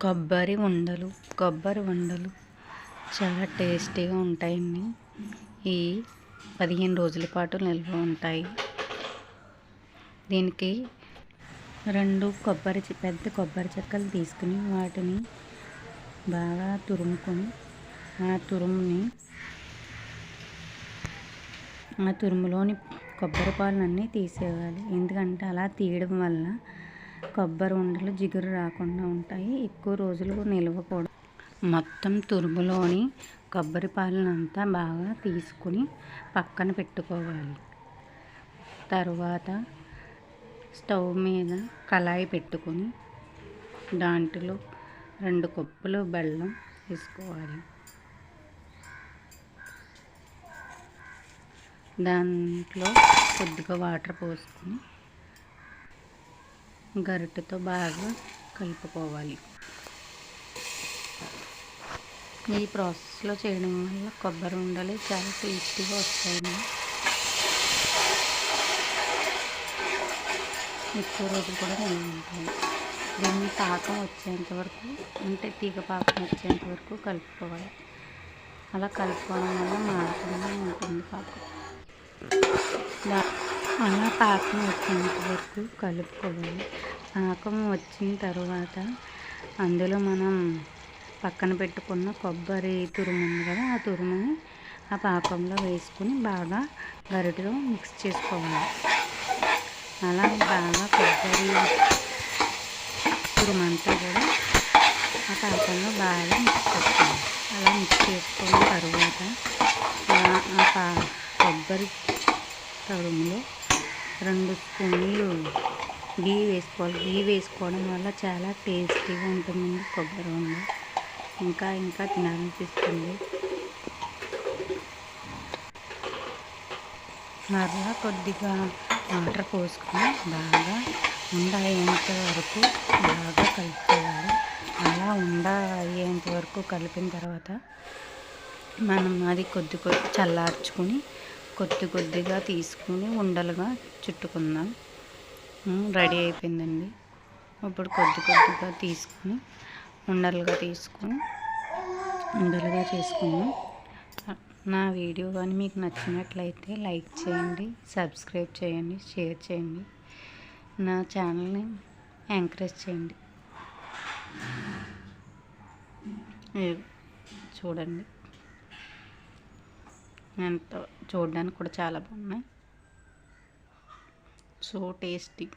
కొబ్బరి ఉండలు కొబ్బరి ఉండలు చాలా టేస్టీగా ఉంటాయండి. ఈ పదిహేను రోజుల పాటు నిల్వ ఉంటాయి. దీనికి రెండు కొబ్బరి పెద్ద కొబ్బరి చెక్కలు తీసుకుని వాటిని బాగా తురుముకొని ఆ తురుముని ఆ తురుములోని కొబ్బరి పాలన్నీ తీసేయాలి. ఎందుకంటే అలా తీయడం వల్ల కొబ్బరి ఉండలు జిగురు రాకుండా ఉంటాయి. ఎక్కువ రోజులు నిలవకూడదు. మొత్తం తురుములోని కొబ్బరి పాలనంతా బాగా తీసుకుని పక్కన పెట్టుకోవాలి. తర్వాత స్టవ్ మీద కళాయి పెట్టుకొని దాంట్లో రెండు కప్పులు బెల్లం వేసుకోవాలి. దాంట్లో కొద్దిగా వాటర్ పోసుకొని గరిటెతో బాగా కలుపుకోవాలి. ఈ ప్రాసెస్లో చేయడం వల్ల కొబ్బరి ఉండలు చాలా టేస్టీగా వస్తాయండి. ఎక్కువ రోజులు కూడా నిల్వ ఉంటాయి. దీన్ని పాకం వచ్చేంత వరకు అంటే తీగ పాకం వచ్చేంత వరకు కలుపుకోవాలి. అలా కలుపుకోవడం వల్ల మారుతూనే ఉంటుంది పాకం. అలా పాకం వచ్చేంత వరకు కలుపుకోవాలి. పాకం వచ్చిన తర్వాత అందులో మనం పక్కన పెట్టుకున్న కొబ్బరి తురుము ఉంది కదా ఆ తురుముని ఆ పాకంలో వేసుకుని బాగా గరిటలో మిక్స్ చేసుకోవాలి. అలా బాగా కొబ్బరి తురుమంతా కూడా ఆ పాకంలో బాగా మిక్స్ చేసుకోవాలి. అలా మిక్స్ చేసుకున్న తర్వాత ఆ- పా కొబ్బరి తరుములో రెండు స్పూన్లు గీ వేసుకోవాలి. గీ వేసుకోవడం వల్ల చాలా టేస్టీగా ఉంటుందండి కొబ్బరి ఉండ ఇంకా ఇంకా తినాలనిపిస్తుంది. మరలా కొద్దిగా వాటర్ పోసుకొని బాగా ఉండ అయ్యేంత వరకు బాగా కలుపుకోవాలి. అలా ఉండ అయ్యేంత వరకు కలిపిన తర్వాత మనం అది కొద్ది కొద్ది చల్లార్చుకుని కొద్ది కొద్దిగా తీసుకుని ఉండలుగా చుట్టుకుందాం. రెడీ అయిపోయిందండి. ఇప్పుడు కొద్ది కొద్దిగా తీసుకుని ఉండలుగా తీసుకుని ఉండలుగా చేసుకుందాం. నా వీడియో కానీ మీకు నచ్చినట్లయితే లైక్ చేయండి సబ్స్క్రైబ్ చేయండి షేర్ చేయండి. నా ఛానల్ని ఎంకరేజ్ చేయండి. చూడండి. ఎంతో చూడడానికి కూడా చాలా బాగున్నాయి. so tasty